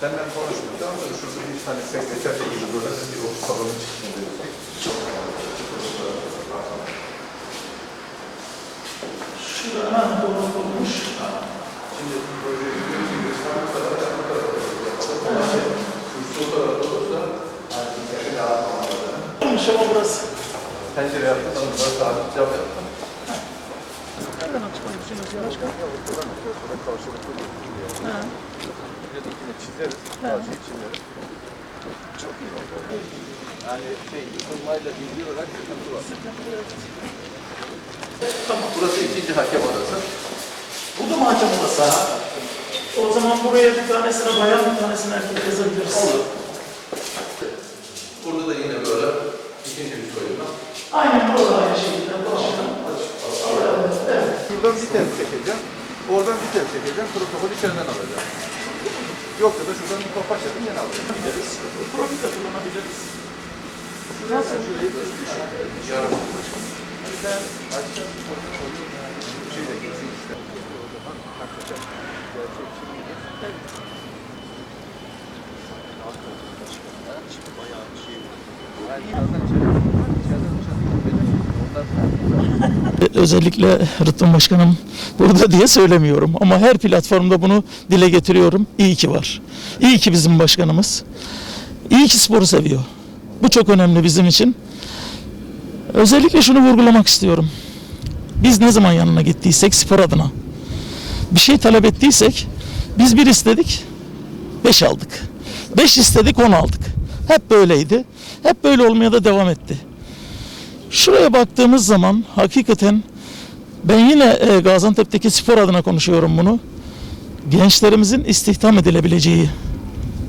Senden konuştuk tamam mı? Şurada bir tane sekreterle ilgili böyle bir ofis salonu çıksın dedik. Şurada hemen doğru bulmuş. Şimdi projeyi görüyorsunuz. Sana kadar da bu tarafa doğru yapalım. Şu tarafa olursa artık yakın dağıtmamaları. Olmuş ama burası. Pencere yaptım, burası sabit cam yaptım. Nereden açmayı düşünüyorsun başkan? Ha. Çizeriz, karşıyı çizeriz. Çok iyi oldu. Yani şey, yıkılmayla ilgili olarak sıkıntı var. Tamam. Burası ikinci hakem odası. Bu da mı hakem odası? O zaman buraya bir tanesine bayan bir tanesine erkek yazabiliriz. Olur. Burada da yine böyle ikinci bir koyma. Aynen burada aynı şekilde. Şuradan bir tel çekeceğim. Oradan bir tel çekeceğim. Protokol içeriden alacağım. Yoksa da şuradan bir kapak yapıp yine alacağım. Biliriz. Profil de kullanabiliriz. Nasıl? Yarım. Ben açacağım bir protokol. Şey de geçsin işte. Hakikaten gerçekçi. Yani birazdan içeri- içeriden Özellikle Rıdvan Başkanım burada diye söylemiyorum ama her platformda bunu dile getiriyorum. İyi ki var. İyi ki bizim başkanımız. İyi ki sporu seviyor. Bu çok önemli bizim için. Özellikle şunu vurgulamak istiyorum. Biz ne zaman yanına gittiysek spor adına bir şey talep ettiysek biz bir istedik, beş aldık. Beş istedik, on aldık. Hep böyleydi. Hep böyle olmaya da devam etti. Şuraya baktığımız zaman hakikaten ben yine e, Gaziantep'teki spor adına konuşuyorum bunu. Gençlerimizin istihdam edilebileceği,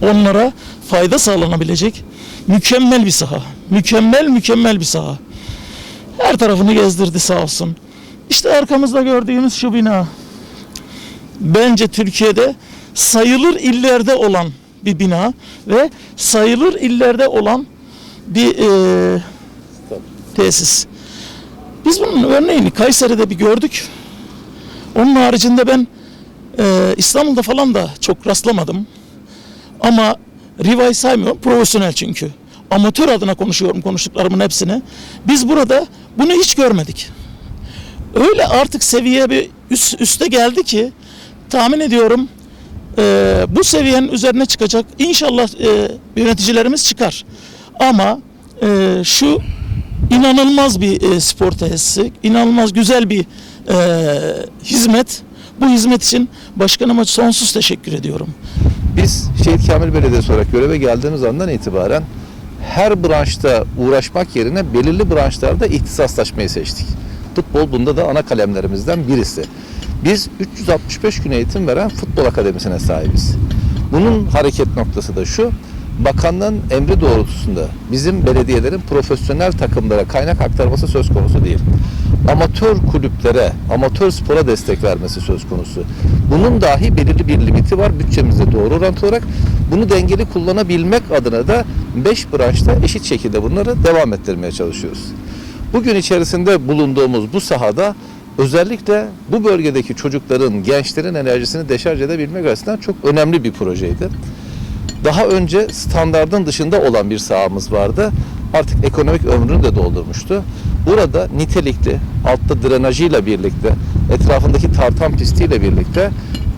onlara fayda sağlanabilecek mükemmel bir saha. Mükemmel mükemmel bir saha. Her tarafını gezdirdi sağ olsun. İşte arkamızda gördüğümüz şu bina. Bence Türkiye'de sayılır illerde olan bir bina ve sayılır illerde olan bir e, tesis. Biz bunun örneğini Kayseri'de bir gördük. Onun haricinde ben e, İstanbul'da falan da çok rastlamadım. Ama Riva'yı saymıyorum. Profesyonel çünkü. Amatör adına konuşuyorum konuştuklarımın hepsini. Biz burada bunu hiç görmedik. Öyle artık seviye bir üst, üste geldi ki tahmin ediyorum e, bu seviyenin üzerine çıkacak. İnşallah e, yöneticilerimiz çıkar. Ama e, şu inanılmaz bir e, spor tesisi, inanılmaz güzel bir e, hizmet. Bu hizmet için başkanıma sonsuz teşekkür ediyorum. Biz Şehit Kamil Belediyesi olarak göreve geldiğimiz andan itibaren her branşta uğraşmak yerine belirli branşlarda ihtisaslaşmayı seçtik. Futbol bunda da ana kalemlerimizden birisi. Biz 365 gün eğitim veren futbol akademisine sahibiz. Bunun hareket noktası da şu, bakanlığın emri doğrultusunda bizim belediyelerin profesyonel takımlara kaynak aktarması söz konusu değil. Amatör kulüplere, amatör spora destek vermesi söz konusu. Bunun dahi belirli bir limiti var bütçemizde doğru orantılı olarak. Bunu dengeli kullanabilmek adına da 5 branşta eşit şekilde bunları devam ettirmeye çalışıyoruz. Bugün içerisinde bulunduğumuz bu sahada özellikle bu bölgedeki çocukların, gençlerin enerjisini deşarj edebilmek açısından çok önemli bir projeydi. Daha önce standardın dışında olan bir sahamız vardı. Artık ekonomik ömrünü de doldurmuştu. Burada nitelikli, altta drenajıyla birlikte, etrafındaki tartan pistiyle birlikte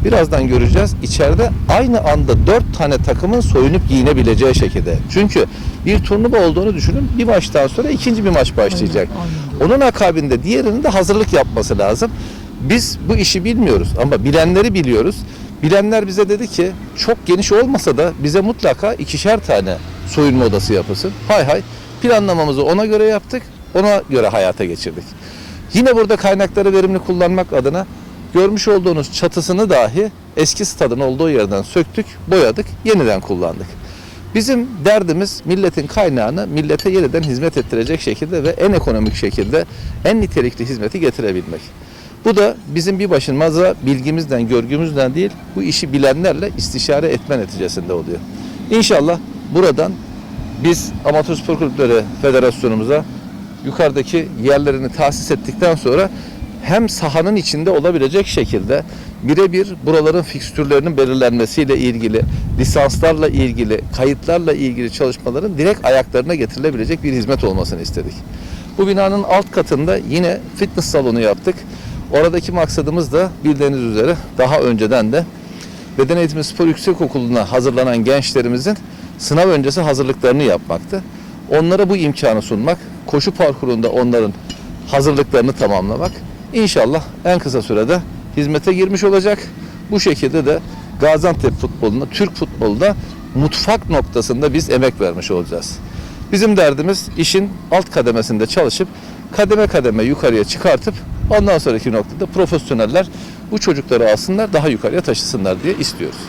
birazdan göreceğiz. İçeride aynı anda dört tane takımın soyunup giyinebileceği şekilde. Çünkü bir turnuva olduğunu düşünün. Bir maçtan sonra ikinci bir maç başlayacak. Onun akabinde diğerinin de hazırlık yapması lazım. Biz bu işi bilmiyoruz ama bilenleri biliyoruz. Bilenler bize dedi ki çok geniş olmasa da bize mutlaka ikişer tane soyunma odası yapılsın. Hay hay planlamamızı ona göre yaptık. Ona göre hayata geçirdik. Yine burada kaynakları verimli kullanmak adına görmüş olduğunuz çatısını dahi eski stadın olduğu yerden söktük, boyadık, yeniden kullandık. Bizim derdimiz milletin kaynağını millete yeniden hizmet ettirecek şekilde ve en ekonomik şekilde en nitelikli hizmeti getirebilmek. Bu da bizim bir başımıza bilgimizden, görgümüzden değil, bu işi bilenlerle istişare etme neticesinde oluyor. İnşallah buradan biz Amatör Spor Kulüpleri Federasyonumuza yukarıdaki yerlerini tahsis ettikten sonra hem sahanın içinde olabilecek şekilde birebir buraların fikstürlerinin belirlenmesiyle ilgili, lisanslarla ilgili, kayıtlarla ilgili çalışmaların direkt ayaklarına getirilebilecek bir hizmet olmasını istedik. Bu binanın alt katında yine fitness salonu yaptık. Oradaki maksadımız da bildiğiniz üzere daha önceden de Beden Eğitimi Spor Yüksekokulu'na hazırlanan gençlerimizin sınav öncesi hazırlıklarını yapmaktı. Onlara bu imkanı sunmak, koşu parkurunda onların hazırlıklarını tamamlamak. İnşallah en kısa sürede hizmete girmiş olacak. Bu şekilde de Gaziantep futboluna, Türk futboluna mutfak noktasında biz emek vermiş olacağız. Bizim derdimiz işin alt kademesinde çalışıp kademe kademe yukarıya çıkartıp ondan sonraki noktada profesyoneller bu çocukları alsınlar daha yukarıya taşısınlar diye istiyoruz.